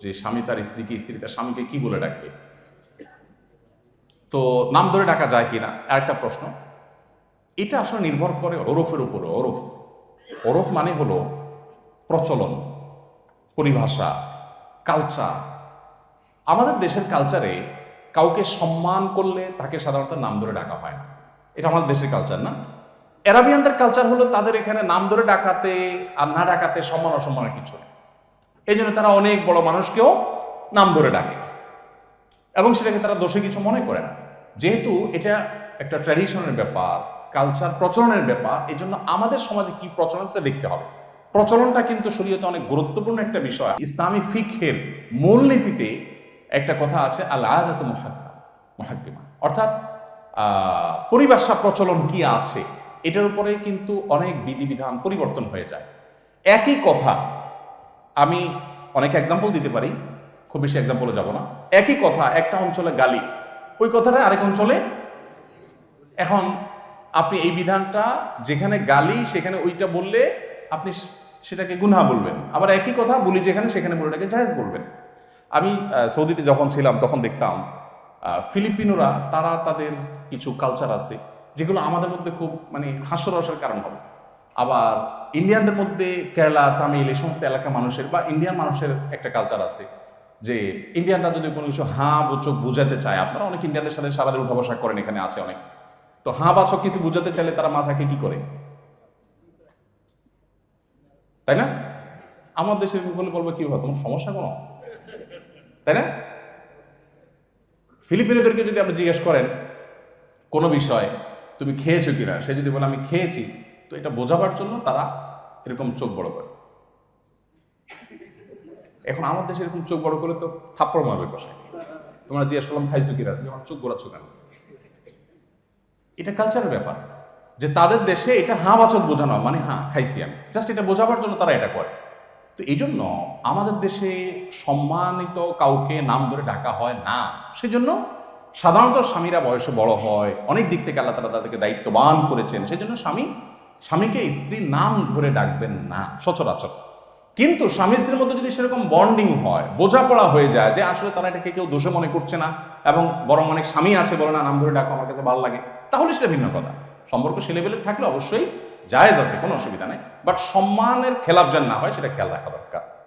যে স্বামী তার স্ত্রীকে, স্ত্রী তার স্বামীকে কি বলে ডাকবে? তো নাম ধরে ডাকা যায় কিনা? আরেকটা প্রশ্ন। এটা আসলে নির্ভর করে ওরফের উপরে। ওরফ ওরফ মানে হলো প্রচলন, পরিভাষা কালচার আমাদের দেশের কালচারে কাউকে সম্মান করলে তাকে সাধারণত নাম ধরে ডাকা হয় না। এটা আমাদের দেশের কালচার না। অ্যারাবিয়ানদের কালচার হলো তাদের এখানে নাম ধরে ডাকাতে আর না ডাকাতে সম্মান অসম্মানের কিছু নেই। এই জন্য তারা অনেক বড় মানুষকেও নাম ধরে ডাকে। এবং সেটাকে তারা দোষে কিছু মনে করে না। যেহেতু এটা একটা ট্র্যাডিশনের ব্যাপার, কালচার প্রচলনের ব্যাপার এই জন্য আমাদের সমাজে কি প্রচলন সেটা দেখতে হবে। প্রচলনটা কিন্তু শরীয়তে অনেক গুরুত্বপূর্ণ একটা বিষয়। ইসলামী ফিকহের মূলনীতিতে একটা কথা আছে আল আয়াত মহাক্কা, মহাক্কিমা। অর্থাৎ পরিভাষা প্রচলন কি আছে, এটার উপরে কিন্তু অনেক বিধিবিধান পরিবর্তন হয়ে যায়। একই কথা আমি অনেক এক্সাম্পল দিতে পারি, খুব বেশি এক্সাম্পলে যাব না। একই কথা, একটা অঞ্চলে গালি। ওই কথাটা আরেক অঞ্চলে, এখন আপনি এই বিধানটা, যেখানে গালি, সেখানে ওইটা বললে আপনি সেটাকে গুনহা বলবেন। আবার একই কথা বলি যেখানে, সেখানে বলে এটাকে জায়েজ বলবেন। আমি সৌদিতে যখন ছিলাম, তখন দেখতাম ফিলিপিনোরা, তারা তাদের কিছু কালচার আছে, যেগুলো আমাদের মধ্যে খুব মানে হাস্যরসের কারণ হবে। আবার ইন্ডিয়ানদের মধ্যে কেরালা, তামিল এই সমস্ত এলাকার মানুষের বা ইন্ডিয়ান মানুষের একটা কালচার আছে যে ইন্ডিয়ানরা যদি কোনো কিছু হাঁ বোচক বুঝাতে চায়, আপনারা অনেক ইন্ডিয়ানদের সাথে সারাদিন উঠা বসা করেন এখানে আছে অনেক। তো হাঁ বাচক কিছু বুঝাতে চাইলে তারা মাথাকে কি করে? তাই না? আমার দেশে বলে বলব কি হয় তোমার সমস্যা কোনো? তাই না? ফিলিপিনোদেরকে যদি আপনি জিজ্ঞেস করেন কোনো বিষয়, তুমি খেয়েছো কিনা? সে যদি বলে, আমি খেয়েছি। তো এটা বোঝাবার জন্য তারা এরকম চোখ বড় করে। এখন আমার দেশে এরকম চোখ বড় করে তো থাপ্পড় মারবে কষায়। তোমরা জিজ্ঞেস করলাম, খাইছো কিনা তুমি আমার চোখ গোড়াচ্ছ কেন? এটা কালচারের ব্যাপার। যে তাদের দেশে এটা হাঁ বাচক বোঝানো মানে হ্যাঁ খাইছি আমি। জাস্ট এটা বোঝাবার জন্য তারা এটা করে। তো এই জন্য আমাদের দেশে সম্মানিত কাউকে নাম ধরে ডাকা হয় না। সেজন্য সাধারণত স্বামীরা বয়সে বড় হয়, অনেক দিক থেকে আল্লাহ তারা তাদেরকে দায়িত্ববান করেছেন। সেজন্য স্বামী স্বামীকে স্ত্রী নাম ধরে ডাকবেন না। সচরাচর। কিন্তু স্বামী স্ত্রীর মধ্যে যদি সেরকম বন্ডিং হয়, বোঝাপড়া হয়ে যায় যে আসলে তারা এটাকে কেউ দোষে মনে করছে না এবং বরং অনেক স্বামী আছে বলে, না, নাম ধরে ডাকো, আমার কাছে ভালো লাগে। তাহলে সেটা ভিন্ন কথা। সম্পর্ক সে লেভেলে থাকলে অবশ্যই জায়েজ আছে, কোনো অসুবিধা নেই। বাট সম্মানের খেলাপ যেন না হয়, সেটা খেয়াল রাখা দরকার।